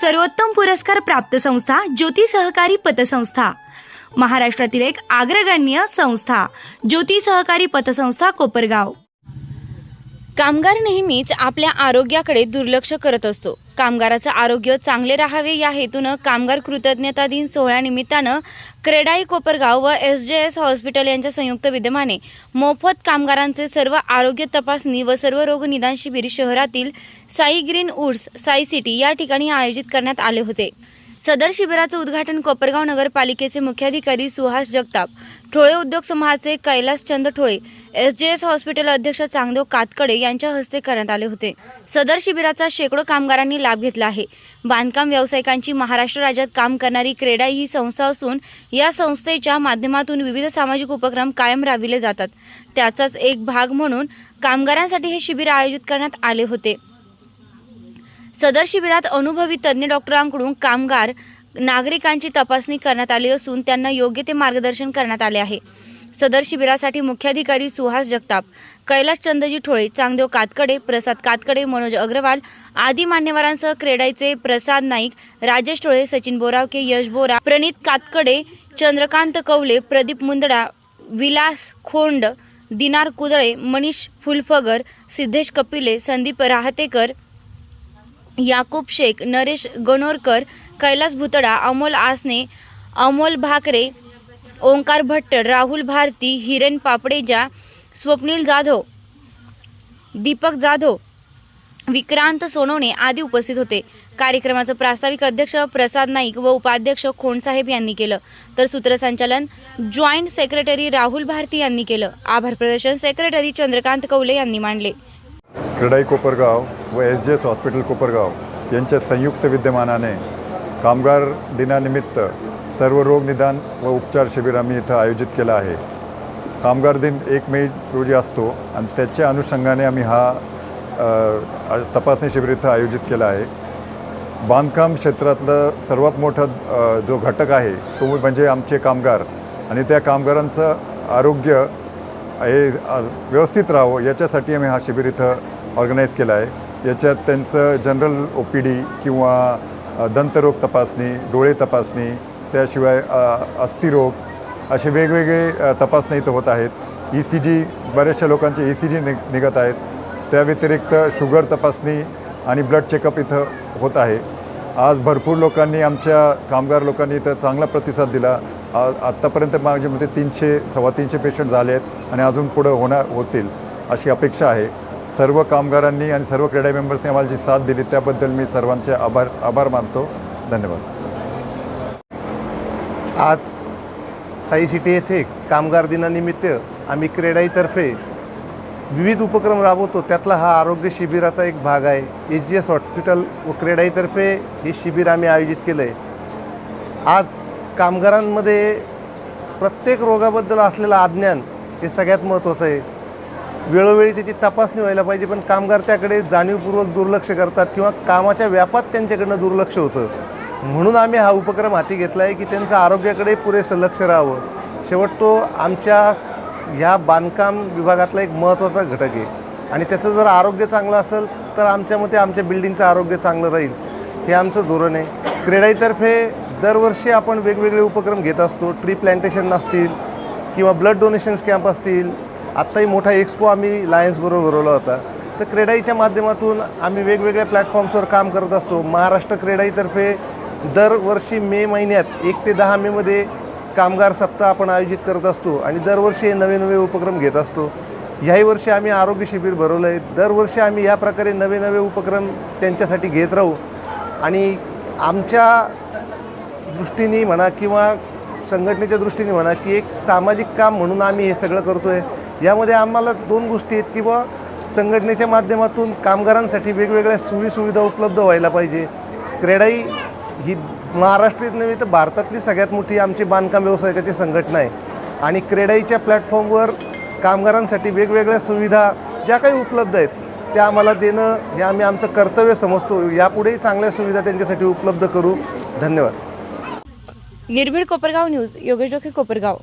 सर्वोत्तम पुरस्कार प्राप्त संस्था ज्योती सहकारी पतसंस्था. महाराष्ट्रातील एक अग्रगण्य संस्था ज्योती सहकारी पतसंस्था कोपरगाव. कामगार नेहमीच आपल्या आरोग्याकडे दुर्लक्ष करत असतो. कामगाराचं आरोग्य चांगले राहावे. या हेतूनं कामगार कृतज्ञता दिन सोहळ्यानिमित्तानं क्रेडाई कोपरगाव व एस जे एस हॉस्पिटल यांच्या संयुक्त विद्यमाने मोफत कामगारांचे सर्व आरोग्य तपासणी व सर्व रोग निदान शिबिर शहरातील Sai green woods Sai city या ठिकाणी आयोजित करण्यात आले होते. सदर शिबिराचं उद्घाटन कोपरगाव नगरपालिकेचे मुख्याधिकारी सुहास जगताप ठोळे उद्योग समूहाचे Kailas Chand Thole S J S hospital अध्यक्ष चांगदेव कातकडे यांच्या हस्ते करण्यात आले होते. सदर शिबिराचा शेकडो कामगारांनी लाभ घेतला आहे. बांधकाम व्यावसायिकांची महाराष्ट्र राज्यात काम करणारी क्रेडा ही संस्था असून या संस्थेच्या माध्यमातून विविध सामाजिक उपक्रम कायम राबविले जातात. त्याचाच एक भाग म्हणून कामगारांसाठी हे शिबिर आयोजित करण्यात आले होते. सदर शिबिरात अनुभवी तज्ज्ञ डॉक्टरांकडून कामगार नागरिकांची तपासणी करण्यात आली असून त्यांना योग्य ते मार्गदर्शन करण्यात आले आहे. सदर शिबिरासाठी मुख्याधिकारी सुहास जगताप कैलाश चंदजी ठोळे चांगदेव कातकडे प्रसाद कातकडे मनोज अग्रवाल आदी मान्यवरांसह क्रेडाईचे प्रसाद नाईक राजेश टोळे सचिन बोरावके यश बोरा प्रणित कातकडे चंद्रकांत कवले प्रदीप मुंदडा विलास खोंड दिनार कुदळे मनीष फुलफगर सिद्धेश कपिले संदीप राहतेकर याकूब शेख नरेश गणोरकर कैलास भुतडा अमोल आसने अमोल भाकरे ओंकार भट्ट राहुल भारती हिरेन पापडेजा स्वप्नील जाधव दीपक जाधव विक्रांत सोनवणे आदी उपस्थित होते. कार्यक्रमाचं प्रास्ताविक अध्यक्ष प्रसाद नाईक व उपाध्यक्ष खोणसाहेब यांनी केलं. तर सूत्रसंचालन जॉईंट सेक्रेटरी राहुल भारती यांनी केलं. आभार प्रदर्शन सेक्रेटरी चंद्रकांत कवले यांनी मांडले. क्रिडाई कोपरगाव व S J S hospital Kopargaon यांच्या संयुक्त विद्यमानाने कामगार दिनानिमित्त सर्व रोग निदान व उपचार शिबिर आम्ही इथं आयोजित केलं आहे. कामगार दिन एक मे रोजी असतो आणि त्याच्या अनुषंगाने आम्ही हा तपासणी शिबिर इथं आयोजित केला आहे. बांधकाम क्षेत्रातलं सर्वात मोठा जो घटक आहे तो म्हणजे आमचे कामगार आणि त्या कामगारांचं आरोग्य हे व्यवस्थित राहावं याच्यासाठी आम्ही हा शिबिर इथं ऑर्गनाईज केला आहे. याच्यात त्यांचं जनरल ओ पी डी किंवा दंतरोग तपासणी डोळे तपासणी त्याशिवाय अस्थिरोग असे वेगवेगळे तपासणी तपासण्या इथं होत आहेत. ई सी जी बऱ्याचशा लोकांचे ई सी जी नि निघत आहेत. त्या व्यतिरिक्त शुगर तपासणी आणि ब्लड चेकअप इथं होत आहे. आज भरपूर लोकांनी आमच्या कामगार लोकांनी इथं चांगला प्रतिसाद दिला. आत्तापर्यंत माझ्यामध्ये मते तीनशे सव्वा तीनशे पेशंट झाले आहेत आणि अजून पुढं होणार होतील अशी अपेक्षा आहे. सर्व कामगारांनी आणि सर्व क्रीडा मेंबर्सनी आम्हाला जी साथ दिली त्याबद्दल मी सर्वांचे आभार आभार मानतो. धन्यवाद. आज साई सिटी येथे कामगार दिनानिमित्त आम्ही क्रेडाईतर्फे विविध उपक्रम राबवतो. त्यातला हा आरोग्य शिबिराचा एक भाग आहे. एच जी एस हॉस्पिटल व क्रेडाईतर्फे हे शिबिर आम्ही आयोजित केलं आहे आज कामगारांमध्ये प्रत्येक रोगाबद्दल असलेलं अज्ञान हे सगळ्यात महत्त्वाचं आहे. वेळोवेळी त्याची तपासणी व्हायला पाहिजे पण कामगार त्याकडे जाणीवपूर्वक दुर्लक्ष करतात किंवा कामाच्या व्यापात त्यांच्याकडनं दुर्लक्ष होतं. म्हणून आम्ही हा उपक्रम हाती घेतला आहे की त्यांचं आरोग्याकडे पुरेसं लक्ष राहावं. शेवट तो आमच्या ह्या बांधकाम विभागातला एक महत्त्वाचा घटक आहे. आणि त्याचं जर आरोग्य चांगलं असेल तर आमच्या मते आमच्या बिल्डिंगचं आरोग्य चांगलं राहील. हे आमचं धोरण आहे. क्रेडाईतर्फे दरवर्षी आपण वेगवेगळे उपक्रम घेत असतो. ट्री प्लांटेशन असतील किंवा ब्लड डोनेशन्स कॅम्प असतील. आत्ताही मोठा एक्सपो आम्ही लायन्सबरोबर भरवला होता. तर क्रेडाईच्या माध्यमातून आम्ही वेगवेगळ्या प्लॅटफॉर्म्सवर काम करत असतो. महाराष्ट्र क्रेडाईतर्फे दरवर्षी मे महिन्यात एक ते दहा मेमध्ये कामगार सप्ताह आपण आयोजित करत असतो आणि दरवर्षी हे नवे नवे उपक्रम घेत असतो. ह्याही वर्षी आम्ही आरोग्य शिबिर भरवलं आहे दरवर्षी आम्ही या प्रकारे नवे नवे उपक्रम त्यांच्यासाठी घेत राहू. आणि आमच्या दृष्टीने म्हणा किंवा संघटनेच्या दृष्टीने म्हणा की एक सामाजिक काम म्हणून आम्ही हे सगळं करतो आहे यामध्ये आम्हाला दोन गोष्टी आहेत की बा संघटनेच्या माध्यमातून कामगारांसाठी वेगवेगळ्या सोयीसुविधा उपलब्ध व्हायला पाहिजे. क्रेडाई ही महाराष्ट्रात नव्हे तर भारतातली सगळ्यात मोठी आमची बांधकाम व्यावसायिकाची संघटना आहे. आणि क्रेडाईच्या प्लॅटफॉर्मवर कामगारांसाठी वेगवेगळ्या सुविधा ज्या काही उपलब्ध आहेत त्या आम्हाला देणं हे आम्ही आमचं कर्तव्य समजतो. यापुढेही चांगल्या सुविधा त्यांच्यासाठी उपलब्ध करू. धन्यवाद. निर्भीड कोपरगाव न्यूज योगेश डोके कोपरगाव.